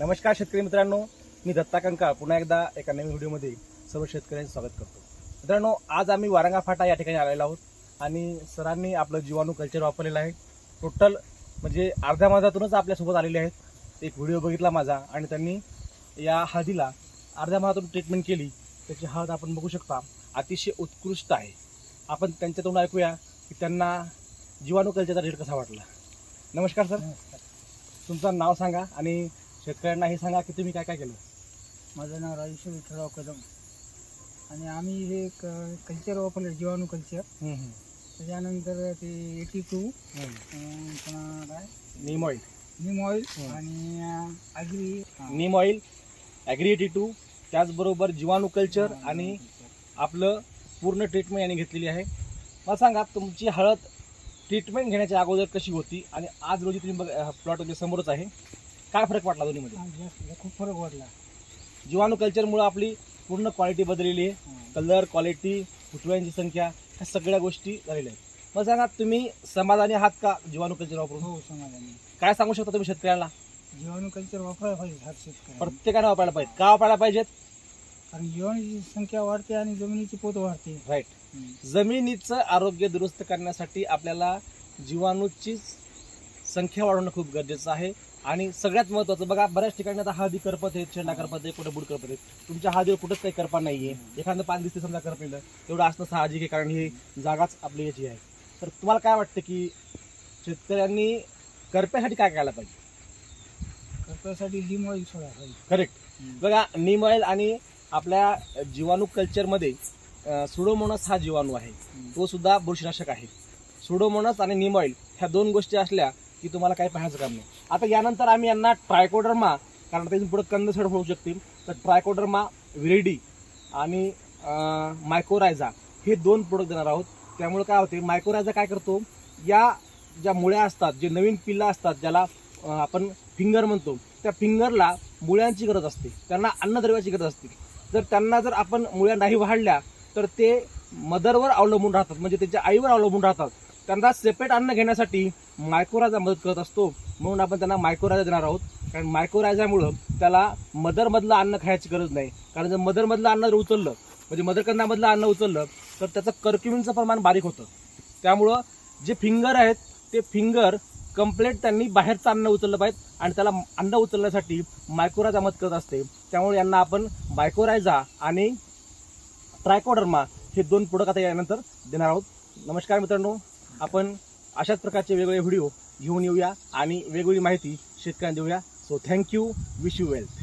नमस्कार शेतकरी मित्रांनो मी दत्ता कंका पुन्हा एकदा एका नवीन व्हिडिओमध्ये सर्व शेतकऱ्यांचं स्वागत करतो. मित्रांनो आज आम्ही वारंगा फाटा या ठिकाणी आलेलो आहोत आणि सरांनी आपलं जीवाणू कल्चर वापरलेलं आहे. टोटल म्हणजे अर्ध्या माझातूनच आपल्यासोबत आलेले आहेत. एक व्हिडिओ बघितला माझा आणि त्यांनी या हळदीला अर्ध्या माझातून ट्रीटमेंट केली. त्याची हळद आपण बघू शकता. अतिशय उत्कृष्ट आहे. आपण त्यांच्यातून ऐकूया की त्यांना जीवाणू कल्चरचा रेट कसा वाटला. नमस्कार सर. तुमचं नाव सांगा आणि शेतकऱ्यांना हे सांगा की तुम्ही काय काय केलं? माझं नाव राजेश्वर विठ्ठलराव कदम. आणि आम्ही हे क कल्चर वापरलं जीवाणू कल्चर. त्याच्यानंतर ते एटी टू पुन्हा काय? Neem oil neem oil. आणि आगरी नीम ऑइल ॲग्रिएटी टू त्याचबरोबर जीवाणू कल्चर आणि आपलं पूर्ण ट्रीटमेंट यांनी घेतलेली आहे. मला सांगा तुमची हळद ट्रीटमेंट घेण्याच्या अगोदर कशी होती? आणि आज रोजी तुम्ही बघ प्लॉट तुमच्या समोरच आहे. काय फरक वाटला दोन्हीमध्ये? हा, जास्त खूप फरक वाटला. जीवाणू कल्चरमुळं आपली पूर्ण क्वालिटी बदललेली आहे. कलर क्वालिटी फुटव्यांची संख्या ह्या सगळ्या गोष्टी झालेल्या आहेत. मग सांगा तुम्ही समाधानी आहात का जीवाणू कल्चर वापरून? हो समाधानी. काय सांगू शकता तुम्ही शेतकऱ्याला जीवाणू कल्चर वापरायला पाहिजे हर शेतकऱ्याने प्रत्येकाने वापरायला पाहिजे. का वापरायला पाहिजेत? कारण जीवाणूची संख्या वाढते आणि जमिनीची पोत वाढते. राईट. जमिनीचं आरोग्य दुरुस्त करण्यासाठी आपल्याला जीवाणूची संख्या वाढवणं खूप गरजेचं आहे. आणि सगळ्यात महत्त्वाचं बघा बऱ्याच ठिकाणी आता हळदी करपत आहेत शेंडा करपत आहे कुठं बुड करपत आहेत. तुमच्या हळदीवर कुठंच काही करपा नाहीये. एखादं पान दिसते समजा करपलेलं तेवढं असणं साहजिक आहे कारण ही जागाच आपली याची आहे. तर तुम्हाला काय वाटतं की शेतकऱ्यांनी करप्यासाठी काय करायला पाहिजे? करपासाठी लिम ऑइल सोडायला पाहिजे. करेक्ट. बघा नीम ऑइल आणि आपल्या जीवाणू कल्चरमध्ये सुडोमोनस हा जीवाणू आहे. तो सुद्धा बुरशीनाशक आहे. सुडोमोनस आणि नीम ऑइल ह्या दोन गोष्टी असल्या की तुम्हाला काही पाहायचं काम नाही. आता यानंतर आम्ही यांना ट्रायकोडर्मा कारण त्यातून पुढं कंदसड होऊ शकतील तर ट्रायकोडर्मा विरेडी आणि मायकोरायझा हे दोन प्रोडक्ट देणार आहोत. त्यामुळे काय होते मायकोरायझा काय करतो? या ज्या मुळ्या असतात जे नवीन पिल्ला असतात ज्याला आपण फिंगर म्हणतो त्या फिंगरला मुळ्यांची गरज असते. त्यांना अन्नद्रव्याची गरज असते. जर त्यांना जर आपण मुळ्या नाही वाढल्या तर ते मदरवर अवलंबून राहतात म्हणजे त्याच्या आईवर अवलंबून राहतात. त्यांना सेपरेट अन्न घेण्यासाठी मायक्रोराजा मदत करत असतो. म्हणून आपण त्यांना मायक्रोराजा देणार आहोत. कारण मायक्रोराजामुळं त्याला मदरमधलं अन्न खायची गरज नाही. कारण जर मदरमधलं अन्न जर उचललं म्हणजे मदरकंदामधलं अन्न उचललं तर त्याचं कर्क्युमिनचं प्रमाण बारीक होतं. त्यामुळं जे फिंगर आहेत ते फिंगर कम्प्लेट त्यांनी बाहेरचं अन्न उचललं पाहिजे आणि त्याला अन्न उचलण्यासाठी मायक्रोराजा मदत करत असते. त्यामुळे यांना आपण मायकोरायझा आणि ट्रायकोडर्मा हे दोन प्रोडक्ट आता यानंतर देणार आहोत. नमस्कार मित्रांनो. आपण अशाच प्रकारचे वेगवेगळे व्हिडिओ घेऊन येऊया आणि वेगवेगळी माहिती शेतकऱ्यांना देऊया. So thank you wish you wealth